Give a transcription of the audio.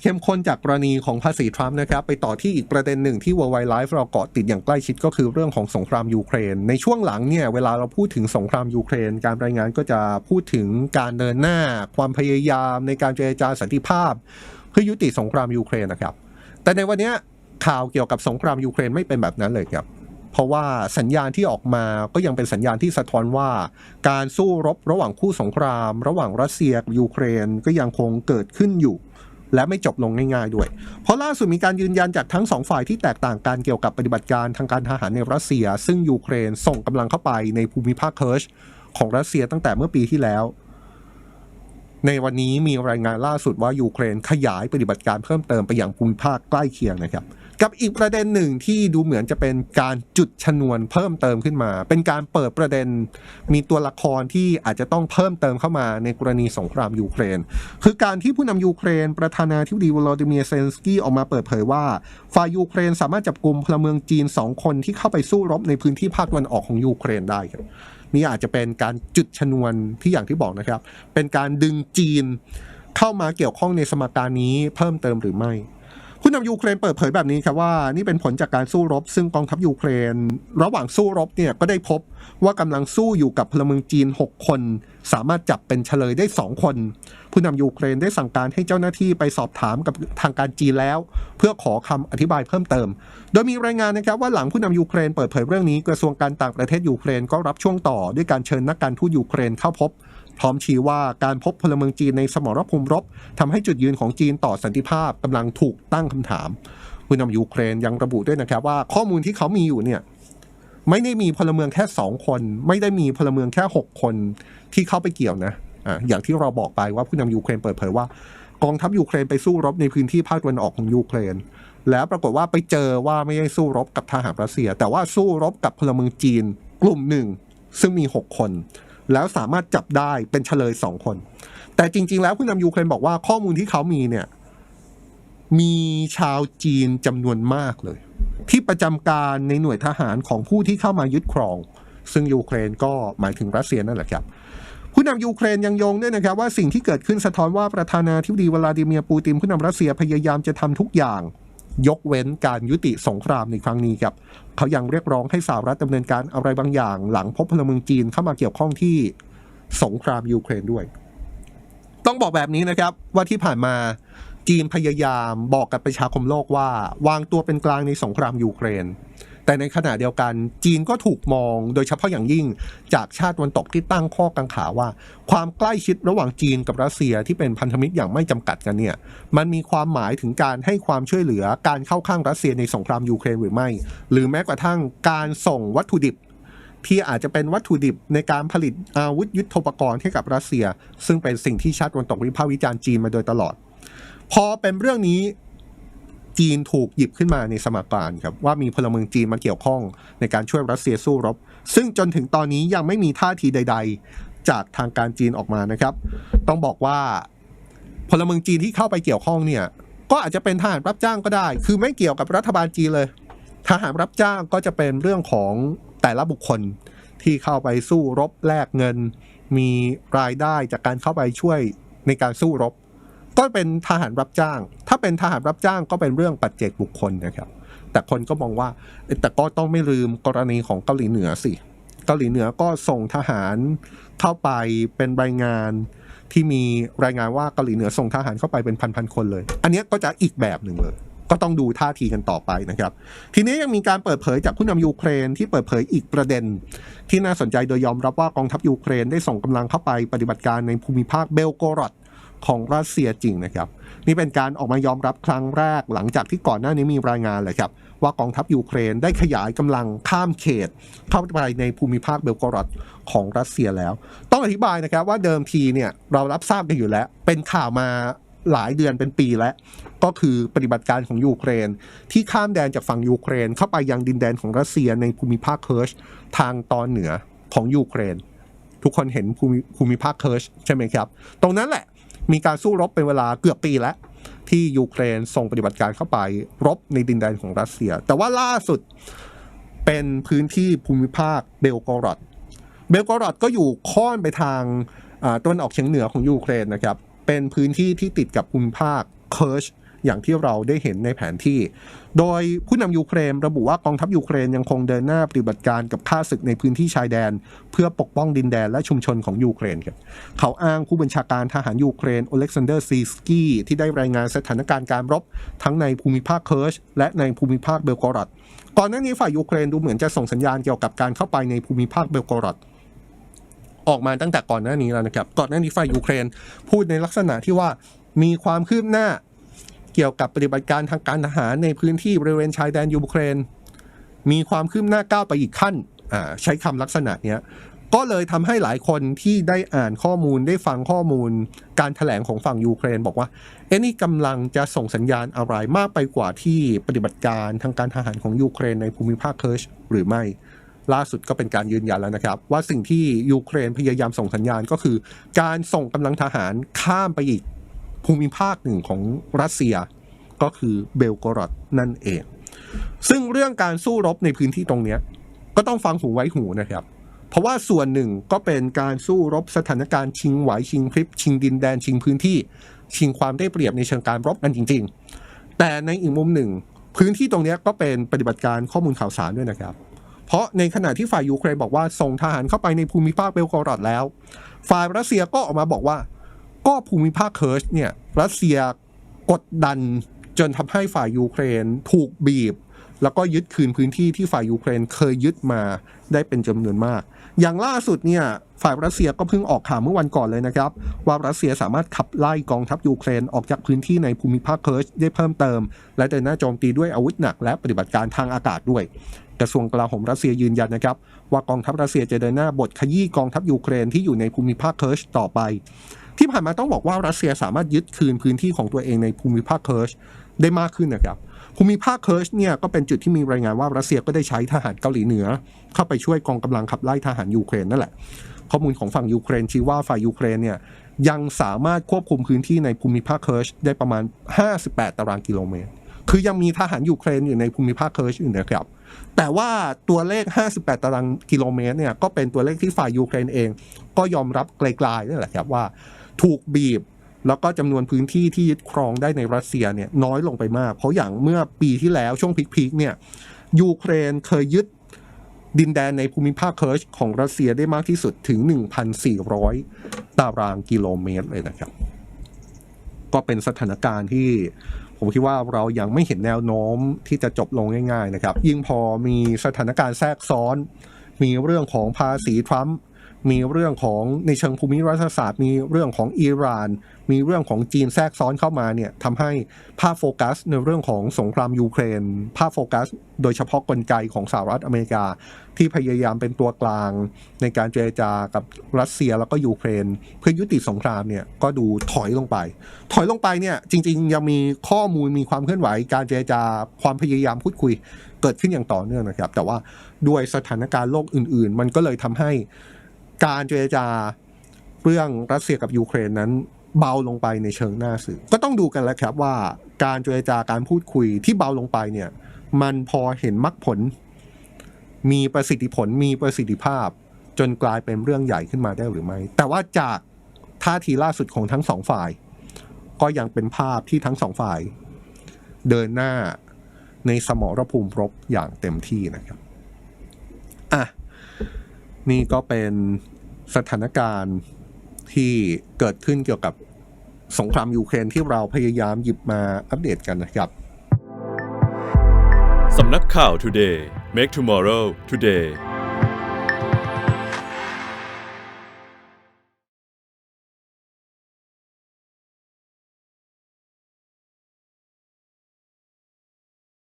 เข้มข้นจากกรณีของภาษีทรัมป์นะครับไปต่อที่อีกประเด็นหนึ่งที่ World Wide Life เราเกาะติดอย่างใกล้ชิดก็คือเรื่องของสงครามยูเครน ในช่วงหลังเนี่ยเวลาเราพูดถึงสงครามยูเครน การรายงานก็จะพูดถึงการเดินหน้า ความพยายามในการเจรจาสันติภาพ เพื่อยุติสงครามยูเครนนะครับ แต่ในวันนี้ข่าวเกี่ยวกับสงครามยูเครนไม่เป็นแบบนั้นเลยครับเพราะว่าสัญญาณที่ออกมาก็ยังเป็นสัญญาณที่สะท้อนว่า การสู้รบระหว่างคู่สงคราม ระหว่างรัสเซียกับยูเครนก็ยังคงเกิดขึ้นอยู่ และไม่จบลงง่ายๆด้วย เพราะล่าสุดมีการยืนยันจากทั้งสองฝ่ายที่แตกต่างกันเกี่ยวกับปฏิบัติการทางการทหารในรัสเซีย ซึ่งยูเครนส่งกำลังเข้าไปในภูมิภาคเคิร์ชของรัสเซียตั้งแต่เมื่อปีที่แล้ว ในวันนี้มีรายงานล่าสุดว่ายูเครนขยายปฏิบัติการเพิ่มเติมไปยังภูมิภาคใกล้เคียงนะครับ กับอีกประเด็นหนึ่งที่ดูเหมือนจะเป็นการจุดชนวนเพิ่มเติมขึ้นมา เป็นการเปิดประเด็นมีตัวละครที่อาจจะต้องเพิ่มเติมเข้ามาในกรณีสงครามยูเครน คือการที่ผู้นำยูเครน ประธานาธิบดีวลาดิเมียเซนสกี้ออกมาเปิดเผยว่าฝ่ายยูเครนสามารถจับกลุ่มพลเมืองจีน 2 คนที่เข้าไปสู้รบในพื้นที่ภาคตะวันออกของยูเครนได้ครับนี่อาจจะเป็นการจุดชนวนที่อย่างที่บอกนะครับ เป็นการดึงจีนเข้ามาเกี่ยวข้องในสมการนี้เพิ่มเติมหรือไม่ ผู้นำยูเครนเปิดเผยแบบนี้ครับว่านี่เป็นผลจากการสู้รบ ซึ่งกองทัพยูเครน ระหว่างสู้รบเนี่ยก็ได้พบว่ากำลังสู้อยู่กับพลเมืองจีน 6 คน สามารถจับเป็นเฉลยได้ 2 คน ผู้นำยูเครนได้สั่งการให้เจ้าหน้าที่ไปสอบถามกับทางการจีนแล้ว เพื่อขอคำอธิบายเพิ่มเติม โดยมีรายงานนะครับว่าหลังผู้นำยูเครนเปิดเผยเรื่องนี้กระทรวงการต่างประเทศยูเครนก็รับช่วงต่อด้วยการเชิญนักการทูตยูเครนเข้าพบ พร้อมชี้ว่าการพบพลเมืองจีนในสมรภูมิรบทำให้จุดยืนของจีนต่อสันติภาพกำลังถูกตั้งคำถามผู้นำยูเครนยังระบุด้วยนะครับว่าข้อมูลที่เขามีอยู่เนี่ยไม่ได้มีพลเมืองแค่สองคน ไม่ได้มีพลเมืองแค่หกคนที่เข้าไปเกี่ยวนะอะอย่างที่เราบอกไปว่าผู้นำยูเครนเปิดเผยว่ากองทัพยูเครนไปสู้รบในพื้นที่ภาคตะวันออกของยูเครน แล้วปรากฏว่าไปเจอว่าไม่ได้สู้รบกับทหารรัสเซีย แต่ว่าสู้รบกับพลเมืองจีนกลุ่มหนึ่งซึ่งมีหกคน แล้วสามารถจับได้เป็นเฉลยสองคน แต่จริง ๆ แล้วผู้นำยูเครนบอกว่าข้อมูลที่เขามีเนี่ย มีชาวจีนจำนวนมากเลย ที่ประจำการในหน่วยทหารของผู้ที่เข้ามายึดครอง ซึ่งยูเครนก็หมายถึงรัสเซียนั่นแหละครับผู้นำยูเครนยังโยงด้วยนะครับว่าสิ่งที่เกิดขึ้นสะท้อนว่าประธานาธิบดีวลาดิเมียร์ปูตินผู้นำรัสเซียพยายามจะทำทุกอย่าง ยกเว้นการยุติสงครามในครั้งนี้ครับเขายังเรียกร้องให้สหรัฐดำเนินการอะไรบางอย่าง หลังพบพลเมืองจีนเข้ามาเกี่ยวข้องที่สงครามยูเครนด้วย ต้องบอกแบบนี้นะครับว่าที่ผ่านมาจีนพยายามบอกกับประชาคมโลกว่า วางตัวเป็นกลางในสงครามยูเครน แต่ในขณะเดียวกันจีนก็ถูกมองโดยเฉพาะอย่างยิ่งจากชาติวันตกที่ตั้งข้อกังขาว่า ความใกล้ชิดระหว่างจีนกับรัสเซียที่เป็นพันธมิตรอย่างไม่จำกัดกันเนี่ยมันมีความหมายถึงการให้ความช่วยเหลือการเข้าข้างรัสเซียในสงครามยูเครนหรือไม่ หรือแม้กระทั่งการส่งวัตถุดิบที่อาจจะเป็นวัตถุดิบในการผลิตอาวุธยุทโธปกรณ์ให้กับรัสเซีย ซึ่งเป็นสิ่งที่ชาติตะวันตกวิพากษ์วิจารณ์จีนมาโดยตลอด พอเป็นเรื่องนี้ จีนถูกหยิบขึ้นมาในสมการครับว่ามีพลเมืองจีนมาเกี่ยวข้องในการช่วยรัสเซียสู้รบ ซึ่งจนถึงตอนนี้ยังไม่มีท่าทีใด ๆ จากทางการจีนออกมานะครับ ต้องบอกว่าพลเมืองจีนที่เข้าไปเกี่ยวข้องเนี่ยก็อาจจะเป็นทหารรับจ้างก็ได้ คือไม่เกี่ยวกับรัฐบาลจีนเลย ทหารรับจ้างก็จะเป็นเรื่องของแต่ละบุคคลที่เข้าไปสู้รบแลกเงิน มีรายได้จากการเข้าไปช่วยในการสู้รบ ก็เป็นทหารรับจ้าง ถ้าเป็นทหารรับจ้างก็เป็นเรื่องปัจเจกบุคคลนะครับ แต่คนก็มองว่าแต่ก็ต้องไม่ลืมกรณีของเกาหลีเหนือสิเกาหลีเหนือก็ส่งทหารเข้าไปเป็นรายงานที่มีรายงานว่าเกาหลีเหนือส่งทหารเข้าไปเป็นพันๆคนเลย อันนี้ก็จะอีกแบบหนึ่งเลย ก็ต้องดูท่าทีกันต่อไปนะครับ ทีนี้ยังมีการเปิดเผยจากผู้นำยูเครนที่เปิดเผยอีกประเด็น ที่น่าสนใจโดยยอมรับว่ากองทัพยูเครนได้ส่งกำลังเข้าไปปฏิบัติการในภูมิภาคเบลโกรด ของรัสเซียจริงนะครับ นี่เป็นการออกมายอมรับครั้งแรกหลังจากที่ก่อนหน้านี้มีรายงานเลยครับ ว่ากองทัพยูเครนได้ขยายกำลังข้ามเขต เข้าไปในภูมิภาคเบลกรดของรัสเซียแล้ว ต้องอธิบายนะครับว่าเดิมทีเนี่ยเรารับทราบกันอยู่แล้ว เป็นข่าวมาหลายเดือนเป็นปีแล้ว ก็คือปฏิบัติการของยูเครน ที่ข้ามแดนจากฝั่งยูเครน เข้าไปยังดินแดนของรัสเซียในภูมิภาคเคิร์ชทางตอนเหนือของยูเครน ทุกคนเห็นภูมิภูมิภาคเคิร์ชใช่ไหมครับ ตรงนั้นแหละ มีการสู้รบเป็นเวลาเกือบปีแล้ว ที่ยูเครนส่งปฏิบัติการเข้าไปรบในดินแดนของรัสเซีย แต่ว่าล่าสุดเป็นพื้นที่ภูมิภาคเบลโกรดเบลโกรดก็อยู่ค่อนไปทางต้นออกเฉียงเหนือของยูเครนนะครับ เป็นพื้นที่ที่ติดกับภูมิภาคเคิร์ช อย่างที่เราได้เห็นในแผนที่ โดยผู้นำยูเครนระบุว่ากองทัพยูเครนยังคงเดินหน้าปฏิบัติการกับข้าศึกในพื้นที่ชายแดน เพื่อปกป้องดินแดนและชุมชนของยูเครนครับเขาอ้างผู้บัญชาการทหารยูเครนโอเล็กซานเดอร์ซีสกี้ที่ได้รายงานสถานการณ์การรบ ทั้งในภูมิภาคเคิร์ชและในภูมิภาคเบลกอรอดก่อนหน้านี้ฝ่ายยูเครนดูเหมือนจะส่งสัญญาณเกี่ยวกับการเข้าไปในภูมิภาคเบลกอรอดออกมาตั้งแต่ก่อนหน้านี้แล้วนะครับ ก่อนหน้านี้ฝ่ายยูเครน พูดในลักษณะที่ว่ามีความคืบหน้า เกี่ยวกับปฏิบัติการทางการทหารในพื้นที่บริเวณชายแดนยูเครน มีความคืบหน้าก้าวไปอีกขั้นใช้คำลักษณะเนี้ยก็เลยทำให้หลายคนที่ได้อ่านข้อมูลได้ฟังข้อมูล การถแถลงของฝั่งยูเครนบอกว่าเอ็นี่กำลังจะส่งสัญญาณอะไรมากไปกว่าที่ปฏิบัติการทางการทหารของยูเครนในภูมิภาคเคิร์ชหรือไม่ล่าสุดก็เป็นการยืนยันแล้วนะครับ ว่าสิ่งที่ยูเครนพยายามส่งสัญญาณก็คือ การส่งกำลังทหารข้ามไปอีก ภูมิภาคหนึ่งของรัสเซียก็คือเบลกรอดนั่นเอง ซึ่งเรื่องการสู้รบในพื้นที่ตรงนี้ก็ต้องฟังหูไว้หูนะครับ เพราะว่าส่วนหนึ่งก็เป็นการสู้รบสถานการณ์ชิงไหวชิงพริบชิงดินแดนชิงพื้นที่ ชิงความได้เปรียบในเชิงการรบกันจริง ๆ แต่ในอีกมุมหนึ่ง พื้นที่ตรงนี้ก็เป็นปฏิบัติการข้อมูลข่าวสารด้วยนะครับ เพราะในขณะที่ฝ่ายยูเครนบอกว่าส่งทหารเข้าไปในภูมิภาคเบลกรอดแล้ว ฝ่ายรัสเซียก็ออกมาบอกว่า ก็ภูมิภาคเคิร์ชเนี่ยรัสเซียกดดันจนทำให้ฝ่ายยูเครนถูกบีบ แล้วก็ยึดคืนพื้นที่ที่ฝ่ายยูเครนเคยยึดมาได้เป็นจำนวนมาก อย่างล่าสุดเนี่ยฝ่ายรัสเซียก็เพิ่งออกข่าวเมื่อวันก่อนเลยนะครับ ว่ารัสเซียสามารถขับไล่กองทัพยูเครนออกจากพื้นที่ในภูมิภาคเคิร์ชได้เพิ่มเติม และเดินหน้าโจมตีด้วยอาวุธหนักและปฏิบัติการทางอากาศด้วยกระทรวงกลาโหมรัสเซียยืนยันนะครับ ว่ากองทัพรัสเซียจะเดินหน้าบทขยี้กองทัพยูเครนที่อยู่ในภูมิภาคเคิร์ชต่อไป ที่ผ่านมาต้องบอกว่ารัสเซียสามารถยึดคืนพื้นที่ของตัวเองในภูมิภาคเคิร์ชได้มากขึ้นนะครับภูมิภาคเคิร์ชเนี่ยก็เป็นจุดที่มีรายงานว่ารัสเซียก็ได้ใช้ทหารเกาหลีเหนือ เข้าไปช่วยกองกำลังขับไล่ทหารยูเครนนั่นแหละ ข้อมูลของฝั่งยูเครนชี้ว่าฝ่ายยูเครนเนี่ยยังสามารถควบคุมพื้นที่ในภูมิภาคเคิร์ชได้ประมาณ 58 ตารางกิโลเมตร คือยังมีทหารยูเครนอยู่ในภูมิภาคเคิร์ชอยู่นะครับ แต่ว่าตัวเลข 58 ตารางกิโลเมตรเนี่ยก็เป็นตัวเลขที่ฝ่ายยูเครนเอง ก็ยอมรับไกลๆนั่นแหละครับว่า ถูกบีบ แล้วก็จำนวนพื้นที่ที่ยึดครองได้ในรัสเซียเนี่ยน้อยลงไปมาก เพราะอย่างเมื่อปีที่แล้วช่วงพีคๆเนี่ยยูเครนเคยยึดดินแดนในภูมิภาคเคิร์ชของรัสเซียได้มากที่สุดถึง 1,400 ตารางกิโลเมตรเลยนะครับ ก็เป็นสถานการณ์ที่ผมคิดว่าเรายังไม่เห็นแนวโน้มที่จะจบลงง่าย ๆ นะครับ ยิ่งพอมีสถานการณ์แทรกซ้อน มีเรื่องของภาษีทรัมป์ มีเรื่องของในเชิงภูมิรัฐศาสตร์ มีเรื่องของอิหร่าน มีเรื่องของจีนแทรกซ้อนเข้ามาเนี่ยทำให้ภาพโฟกัสในเรื่องของสงครามยูเครน ภาพโฟกัส โดยเฉพาะกลไกของสหรัฐอเมริกา ที่พยายามเป็นตัวกลาง ในการเจรจากับรัสเซียแล้วก็ยูเครน เพื่อยุติสงครามเนี่ยก็ดูถอยลงไป ถอยลงไปเนี่ยจริง ๆ ยังมีข้อมูลมีความเคลื่อนไหว การเจรจาความพยายามพูดคุยเกิดขึ้นอย่างต่อเนื่องนะครับ แต่ว่าด้วยสถานการณ์โลกอื่น ๆ มันก็เลยทำให้ การเจรจาเรื่องรัสเซียกับยูเครนนั้นเบาลงไปในเชิงหน้าสื่อ ก็ต้องดูกันแล้วครับว่าการเจรจาการพูดคุยที่เบาลงไปเนี่ย มันพอเห็นมรรคผล มีประสิทธิผลมีประสิทธิภาพ จนกลายเป็นเรื่องใหญ่ขึ้นมาได้หรือไม่ แต่ว่าจากท่าทีล่าสุดของทั้งสองฝ่าย ก็ยังเป็นภาพที่ทั้งสองฝ่าย เดินหน้าในสมรภูมิรบอย่างเต็มที่นะครับ นี่ก็เป็นสถานการณ์ที่เกิดขึ้นเกี่ยวกับสงครามยูเครนที่เราพยายามหยิบมาอัปเดตกันนะครับ สำนักข่าว Today Make Tomorrow Today